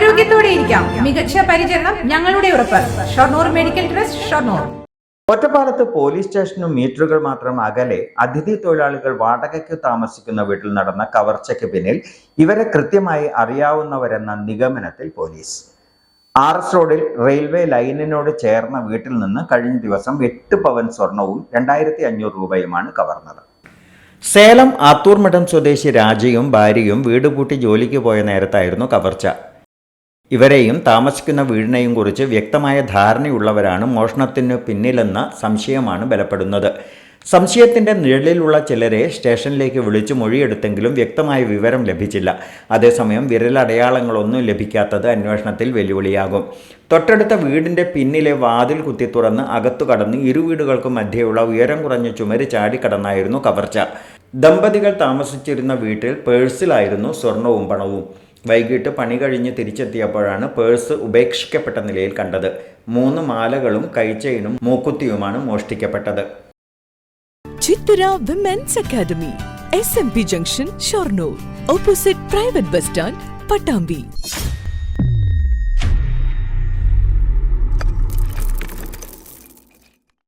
ആരോഗ്യത്തോടെ ഇരിക്കാം. മികച്ച പരിചരണം ഞങ്ങളുടെ ഉറപ്പ്. Shoranur medical trust Shoranur. ഒറ്റപ്പാലത്ത് പോലീസ് സ്റ്റേഷനും മീറ്ററുകൾ മാത്രം അകലെ അതിഥി തൊഴിലാളികൾ വാടകയ്ക്ക് താമസിക്കുന്ന വീട്ടിൽ നടന്ന കവർച്ചയ്ക്ക് പിന്നിൽ ഇവരെ കൃത്യമായി അറിയാവുന്നവരെന്ന നിഗമനത്തിൽ പോലീസ്. ആർ എസ് റോഡിൽ റെയിൽവേ ലൈനിനോട് ചേർന്ന വീട്ടിൽ നിന്ന് കഴിഞ്ഞ ദിവസം എട്ട് പവൻ സ്വർണവും രണ്ടായിരത്തി അഞ്ഞൂറ് രൂപയുമാണ് കവർന്നത്. സേലം ആത്തൂർമഠം സ്വദേശി രാജയും ഭാര്യയും വീട് പൂട്ടി ജോലിക്ക് പോയ നേരത്തായിരുന്നു കവർച്ച. ഇവരെയും താമസിക്കുന്ന വീടിനെയും കുറിച്ച് വ്യക്തമായ ധാരണയുള്ളവരാണ് മോഷണത്തിനു പിന്നിലെന്ന സംശയമാണ് ബലപ്പെടുന്നത്. സംശയത്തിന്റെ നിഴലിലുള്ള ചിലരെ സ്റ്റേഷനിലേക്ക് വിളിച്ചു മൊഴിയെടുത്തെങ്കിലും വ്യക്തമായ വിവരം ലഭിച്ചില്ല. അതേസമയം വിരലടയാളങ്ങളൊന്നും ലഭിക്കാത്തത് അന്വേഷണത്തിൽ വെല്ലുവിളിയാകും. തൊട്ടടുത്ത വീടിന്റെ പിന്നിലെ വാതിൽ കുത്തി തുറന്ന് അകത്തു കടന്ന് ഇരു വീടുകൾക്കും മധ്യയുള്ള ഉയരം കുറഞ്ഞ ചുമര് ചാടിക്കടന്നായിരുന്നു കവർച്ച. ദമ്പതികൾ താമസിച്ചിരുന്ന വീട്ടിൽ പേഴ്സിലായിരുന്നു സ്വർണവും പണവും. വൈകിട്ട് പണി കഴിഞ്ഞ് തിരിച്ചെത്തിയപ്പോഴാണ് പേഴ്സ് ഉപേക്ഷിക്കപ്പെട്ട നിലയിൽ കണ്ടത്. മൂന്ന് മാലകളും കൈച്ചെയിനും മൂക്കുത്തിയുമാണ് മോഷ്ടിക്കപ്പെട്ടത്. Chithara women's academy S M P junction Shoranur opposite private bus stand Pattambi